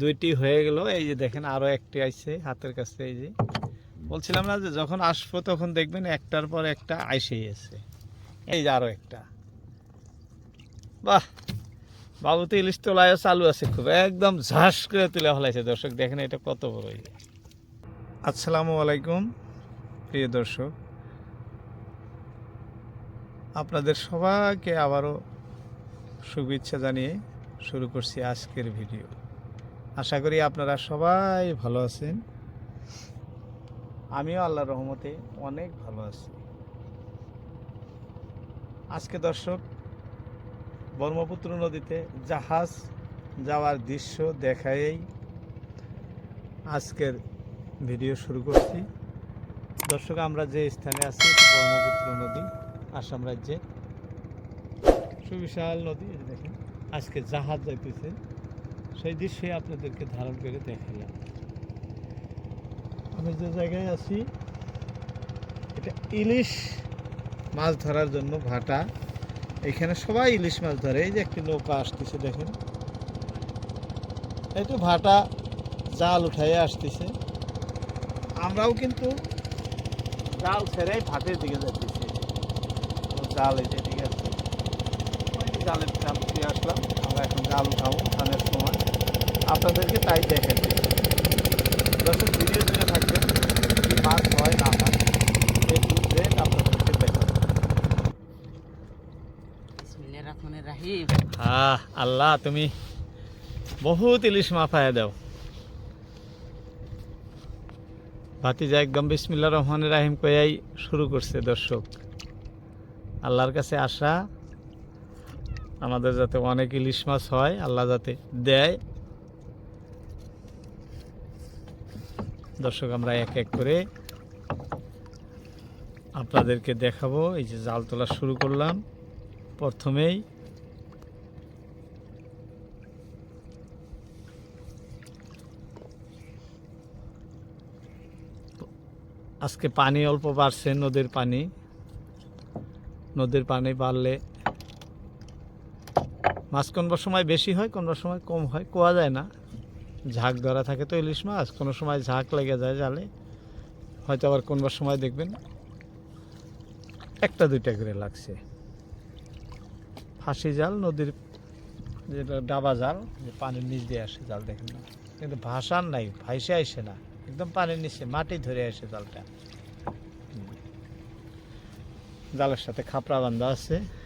দুইটি হয়ে গেল। এই যে দেখেন, আরও একটি আইছে হাতের কাছে, এই যে। বলছিলাম না যে যখন আসব তখন দেখবেন একটার পর একটা আইসেই আছে। এই যে আরও একটা। বাহ! বাবু তো ইলিশ তোলায় চালু আছে খুব। একদম ঝাঁস করে তুলে ফেলাইছে দর্শক, দেখেন এটা কত বড় আসসালামু আলাইকুম, প্রিয় দর্শক। আপনাদের সবাইকে আবারও শুভেচ্ছা জানিয়ে শুরু করছি আজকের ভিডিও। আশা করি আপনারা সবাই ভালো আছেন। আমিও আল্লাহর রহমতে অনেক ভালো আছি। আজকে দর্শক, ব্রহ্মপুত্র নদীতে জাহাজ যাওয়ার দৃশ্য দেখায়েই আজকের ভিডিও শুরু করছি। দর্শক, আমরা যে স্থানে আছি ব্রহ্মপুত্র নদী, আসাম রাজ্যে সুবিশাল নদী দেখেন, আজকে জাহাজ যাইতেছে। সেই দৃশ্যে আপনাদেরকে ধারণ করে দেখালাম। আমি যে জায়গায় আছি, এটা ইলিশ মাছ ধরার জন্য ভাটা। এখানে সবাই ইলিশ মাছ ধরে, এই যে একটি নৌকা আসতেছে দেখেন। তো ভাটা জাল উঠাইয়া আসতেছে। আমরাও কিন্তু জাল ছেড়েই ভাটের দিকে যাচ্ছি জাল এই যে দিকে আছে জালের আসলাম, আমরা এখন জাল উঠাবো। ধানের আপনাদেরকে তাই দেখাচ্ছি দর্শক ভিডিও জুড়ে থাকবেন। কি মাছ হয় না হয় এই আপনাদেরকে রহিম। আহ আল্লাহ তুমি বহুত ইলিশ মাফায় দাও। ভাতিজা একদম বিসমিল্লা রহমান রাহিম কয়াই শুরু করছে দর্শক। আল্লাহর কাছে আশা আমাদের যাতে অনেক ইলিশ মাছ হয় আল্লাহ যাতে দেয়। দর্শক, আমরা এক এক করে আপনাদেরকে দেখাবো। এই যে জাল তোলা শুরু করলাম। প্রথমেই আজকে পানি অল্প বাড়ছে, নদীর পানি। নদীর পানি বাড়লে মাছ কোনবার সময় বেশি হয় কোনবার সময় কম হয়, কোয়া যায় না। ঝাঁক ধরা থাকে তো ইলিশ মাছ, কোনো সময় ঝাঁক লেগে যায় জালে। হয়তো আবার কোনবার সময় দেখবেন। একটা, দুইটা করে লাগছে। ফাঁসি জাল, নদীর যেটা ডাবা জাল, যে পানির নিচ দিয়ে আসে জাল, দেখেন না। কিন্তু ভাসান নাই ভাইসে আসে না। একদম পানির নিচে, মাটি ধরে আসে জালটা। জালের সাথে খাপড়া বান্ধা আছে।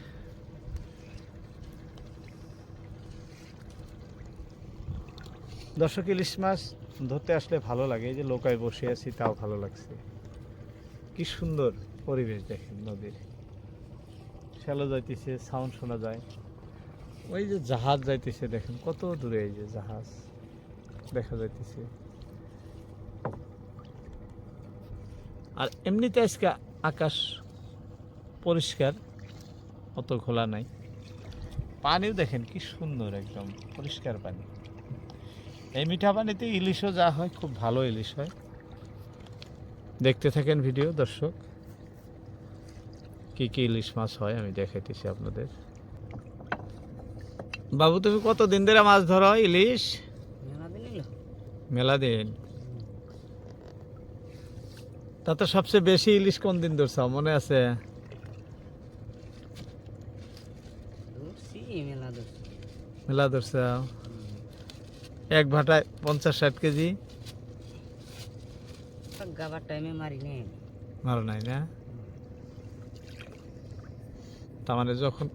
দর্শক, ইলিশ মাছ ধরতে আসলে ভালো লাগে। এই যে লোকায় বসে আছি, তাও ভালো লাগছে। কি সুন্দর পরিবেশ দেখেন নদীর। শ্যালো যাইতেছে সাউন্ড শোনা যায়। ওই যে জাহাজ যাইতেছে দেখেন, কত দূরে এই যে জাহাজ দেখা যাইতেছে। আর এমনিতে আজকে আকাশ পরিষ্কার, অত খোলা নাই। পানিও দেখেন কি সুন্দর একদম, পরিষ্কার পানি। এই মিঠা পানিতে ইলিশও যা হয় খুব ভালো ইলিশ হয়। দেখতে থাকেন ভিডিও দর্শক। কি কি ইলিশ মাছ হয় আমি দেখাইতেছি আপনাদের। বাবু তুমি কত দিন ধরে মাছ ধরো ইলিশ? মেলা দিন। তাতে সবচেয়ে বেশি ইলিশ কোন দিন ধরছ মনে আছে? মেলা ধরছ। এক ভাটায় পঞ্চাশ ষাট কেজি। গাবার টাইমে মারি নে। মারো নাই না? তার মানে যখন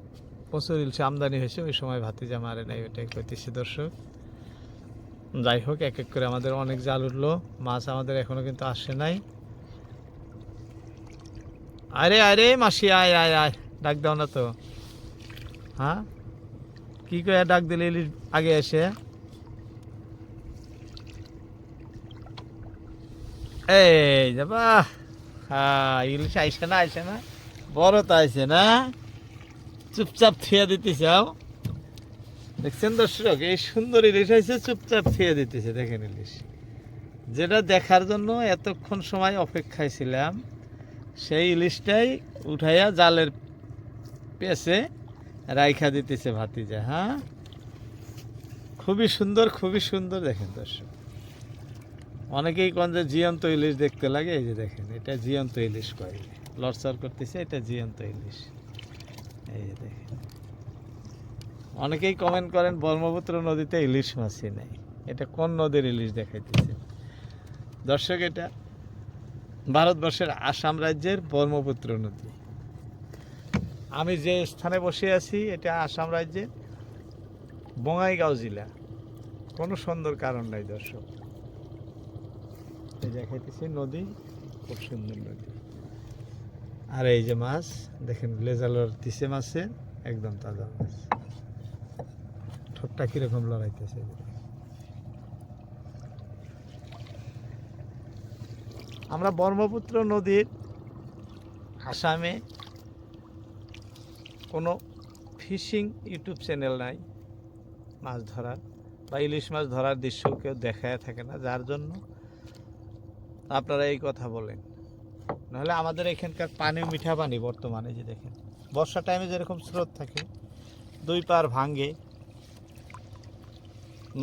প্রচুর ইলিশ আমদানি হয়েছে ওই সময় ভাতিজা মারে নাই ওটাই কইতেছি দর্শক। যাই হোক এক এক করে আমাদের অনেক জাল উঠল মাছ আমাদের এখনও কিন্তু আসে নাই। আরে আরে মাসি আয় আয় আয় ডাক দাও না তো। হ্যাঁ? কি করে ডাক দিলে ইলিশ আগে এসে? এই যাবা। হ্যাঁ ইলিশ আইসে না আইসে না। বড় তো আইসে না। চুপচাপ থুয়ে দিতে চাও দেখছেন দর্শক, এই সুন্দর ইলিশ আইসে, চুপচাপ থুয়ে দিতেছে, দেখেন ইলিশ। যেটা দেখার জন্য এতক্ষণ সময় অপেক্ষায় ছিলাম, সেই ইলিশটাই উঠাইয়া জালের পেছে রাইখা দিতেছে ভাতিজা হ্যাঁ? খুবই সুন্দর খুবই সুন্দর, দেখেন দর্শক। অনেকেই কোন যে জিয়ন্ত ইলিশ দেখতে লাগে, এই যে দেখেন, এটা জিয়ন্ত ইলিশ কয়। লড়চড় করতেছে, এটা জিয়ন্ত ইলিশ। এই যে দেখেন। অনেকেই কমেন্ট করেন, ব্রহ্মপুত্র নদীতে ইলিশ মাছই নেই। এটা কোন নদীর ইলিশ দেখাইতেছে? দর্শক, এটা ভারতবর্ষের আসাম রাজ্যের ব্রহ্মপুত্র নদী। আমি যে স্থানে বসে আছি, এটা আসাম রাজ্যের বঙ্গাইগাঁও জেলা। কোনো সুন্দর কারণ নাই, দর্শক। দেখাইতেছি নদী, খুব সুন্দর নদী। আর এই যে মাছ, দেখেন লেজালোর তিসে মাছের একদম তাজা মাছ। ঠোঁটটা কীরকম লড়াইতেছে আমরা ব্রহ্মপুত্র নদীর আসামে কোনো ফিশিং ইউটিউব চ্যানেল নাই, মাছ ধরার, বা ইলিশ মাছ ধরার দৃশ্য কেউ দেখায় থাকে না, যার জন্য আপনারা এই কথা বলেন। নাহলে আমাদের এখানকার পানি মিঠা পানি বর্তমানে যে দেখেন বর্ষা টাইমে যেরকম স্রোত থাকে, দুই পার ভাঙ্গে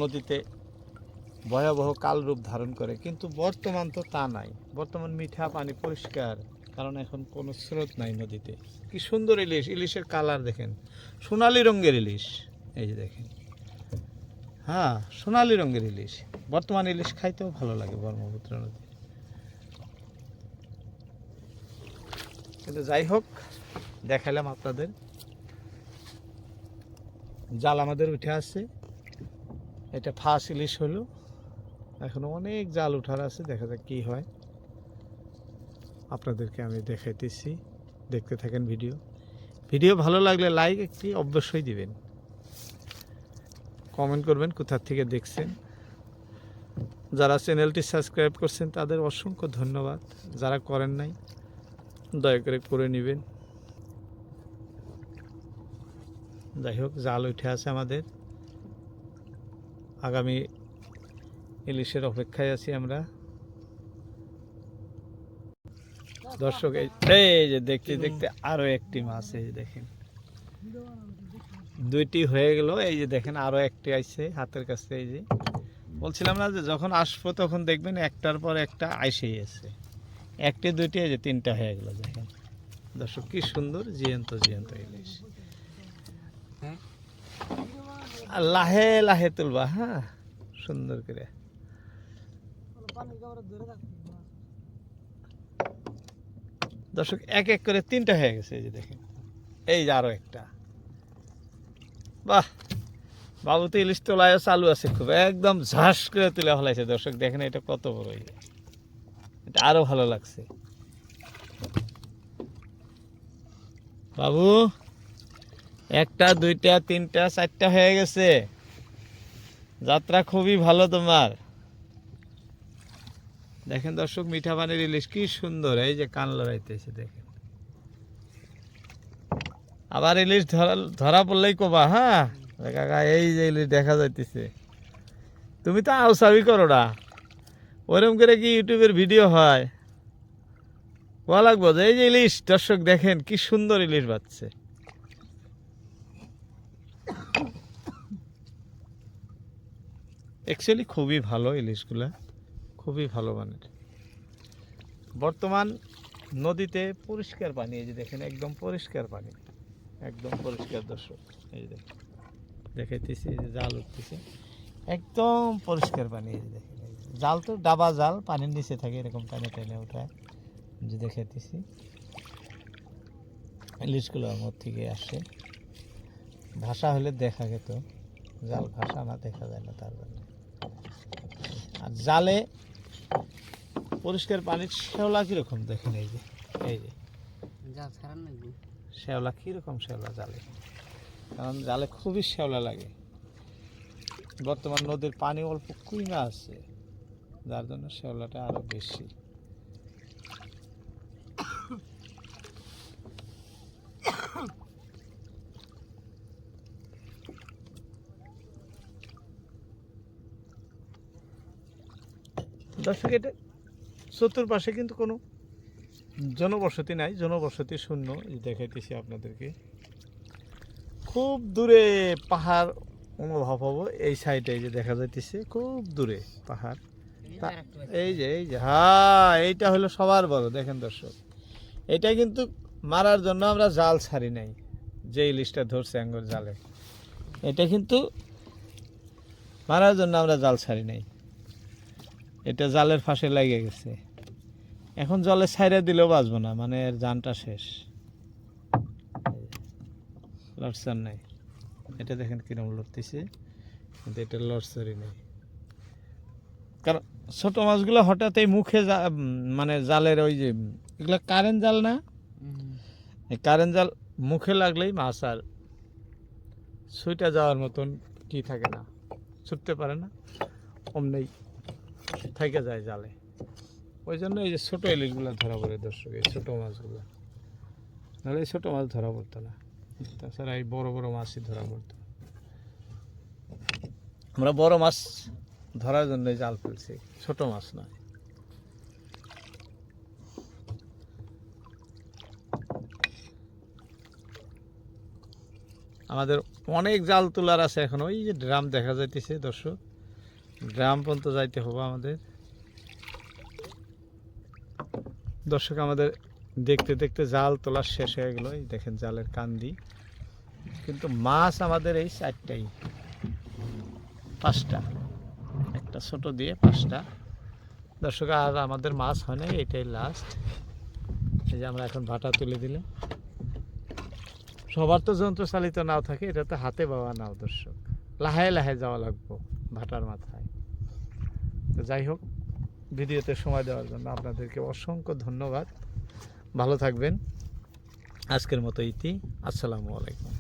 নদীতে ভয়াবহ কাল রূপ ধারণ করে। কিন্তু বর্তমান তো তা নাই। বর্তমান মিঠা পানি পরিষ্কার, কারণ এখন কোনো স্রোত নাই নদীতে। কি সুন্দর ইলিশ, ইলিশের কালার দেখেন। সোনালি রঙের ইলিশ, এই যে দেখেন। হ্যাঁ সোনালি রঙের ইলিশ। বর্তমান ইলিশ খাইতেও ভালো লাগে ব্রহ্মপুত্র নদী কিন্তু যাই হোক দেখালাম আপনাদের। জাল আমাদের উঠে আসছে এটা ফার্স্ট ইলিশ হলো। এখনও অনেক জাল উঠার আছে, দেখা যাক কি হয়। আপনাদেরকে আমি দেখাইতেছি। দেখতে থাকেন ভিডিও। ভিডিও ভালো লাগলে লাইক একটি অবশ্যই দিবেন। কমেন্ট করবেন কোথা থেকে দেখছেন। যারা চ্যানেলটি সাবস্ক্রাইব করছেন, তাদের অসংখ্য ধন্যবাদ। যারা করেন নাই দয়া করে করে নেবেন। যাই হোক, জাল উঠে আছে আমাদের। আগামী ইলিশের অপেক্ষায় আছি আমরা। দর্শক এই যে দেখতে দেখতে আরও একটি মাছ, এই যে দেখেন। দুইটি হয়ে গেল, এই যে দেখেন আরও একটি আইছে হাতের কাছে, এই যে। বলছিলাম না যে যখন আসব তখন দেখবেন একটার পর একটা আইসেই আছে। একটি, দুইটি যে তিনটা হয়ে গেল, দেখেন। দর্শক, কি সুন্দর, জিয়ন্ত জিয়ন্ত ইলিশ। হ্যাঁ। লাহে লাহে তুলবা হ্যাঁ? সুন্দর করে। দর্শক, এক এক করে তিনটা হয়ে গেছে, এই যে দেখেন। এই যে আরও একটা। বাহ! বাবু তো ইলিশ তোলায় চালু আছে খুব। একদম ঝাস করে তুলে ফেলাইছে, দর্শক, দেখেন এটা কত বড়। এটা আরও ভালো লাগছে। বাবু, একটা, দুইটা, তিনটা, চারটা হয়ে গেছে। যাত্রা খুবই ভালো তোমার। দেখেন দর্শক মিঠা পানির ইলিশ কি সুন্দর, এই যে কান লড়াইতেছে, দেখেন। আবার ইলিশ ধরা ধরা পড়লেই কবা হ্যাঁ? কাকা, এই যে ইলিশ দেখা যাইতেছে। তুমি তো আউসাবি করো না। ওরম করে কি ইউটিউবের ভিডিও হয়? কোয়া লাগবো যে এই যে ইলিশ, দর্শক দেখেন কি সুন্দর ইলিশ বাচ্ছে অ্যাকচুয়ালি খুবই ভালো ইলিশগুলা, খুবই ভালো মানের। বর্তমান নদীতে পরিষ্কার পানি, এই যে দেখেন একদম পরিষ্কার পানি, একদম পরিষ্কার দর্শক, এই যে দেখেন। দেখাইতেছি, এই যে জাল উঠতেছে, একদম পরিষ্কার পানি, এই যে দেখেন। জাল তো ডাবা জাল পানির নিচে থাকে এরকম টানে টেনে উঠায় যে দেখাইতেছি। ইলিশগুলো আমার থেকে আসে। ভাষা হলে দেখা যেত। জাল ভাষা না দেখা যায় না তার জন্য। আর জালে পরিষ্কার পানির শ্যাওলা কীরকম দেখেন এই যে? এই যে। শ্যাওলা কীরকম শ্যাওলা জালে? কারণ জালে খুবই শ্যাওলা লাগে। বর্তমান নদীর পানি অল্প কুইমা আছে। যার জন্য শ্যাওলাটা আরও বেশি। দর্শক, এটা চতুর্পাশে কিন্তু কোনো জনবসতি নাই, জনবসতি শূন্য। দেখাইতেছি আপনাদেরকে। খুব দূরে পাহাড় অনুভব হব, এই সাইডে যে দেখা যাইতেছে, খুব দূরে পাহাড়। এই যে এই যে হ্যাঁ এইটা হলো সবার বড় দেখেন দর্শক। এটা কিন্তু মারার জন্য আমরা জাল ছাড়ি নাই যে ইলিশটা ধরছে আঙ্গুর জালে। এটা কিন্তু মারার জন্য আমরা জাল ছাড়ি নাই। এটা জালের ফাঁসে লেগে গেছে। এখন জলে ছাইরে দিলেও বাঁচবো না মানে এর জানটা শেষ। লড়সার নাই। এটা দেখেন কিরম লড়তেছে কিন্তু এটা লড়সারই নেই। কারণ ছোট মাছগুলো হঠাৎ এই মুখে মানে জালের ওই যে এগুলো কারেন্ট জাল না? কারেন্ট জাল মুখে লাগলেই মাছ আর সুইটা যাওয়ার মতন কি থাকে না? ছুটতে পারে না। অমনেই থেকে যায় জালে। ওই জন্য এই যে ছোটো ইলিশগুলো ধরা পড়ে দর্শক এই ছোটো মাছগুলো। নাহলে এই ছোটো মাছ ধরা পড়তো না। তাছাড়া এই বড় বড় মাছই ধরা পড়তো। আমরা বড় মাছ ধরার জন্য জাল ফেলছি। ছোট মাছ নয়। আমাদের অনেক জাল তোলার আছে এখন। ওই যে ড্রাম দেখা যাইতেছে, দর্শক। ড্রাম পর্যন্ত যাইতে হবে আমাদের। দর্শক, আমাদের দেখতে দেখতে জাল তোলা শেষ হয়ে গেল। এই দেখেন জালের কান্দি। কিন্তু মাছ আমাদের এই চারটাই। পাঁচটা। একটা ছোট দিয়ে পাঁচটা। দর্শক, আর আমাদের মাছ হয় না এটাই লাস্ট এই যে আমরা এখন ভাটা তুলে দিলাম। সবার তো যন্ত্র চালিত নাও থাকে, এটা তো হাতে বাবা নাও দর্শক। লাহে লাহে যাওয়া লাগবো ভাটার মাথায়। তো যাই হোক, ভিডিওতে সময় দেওয়ার জন্য আপনাদেরকে অসংখ্য ধন্যবাদ। ভালো থাকবেন। আজকের মতো ইতি আসসালামু আলাইকুম।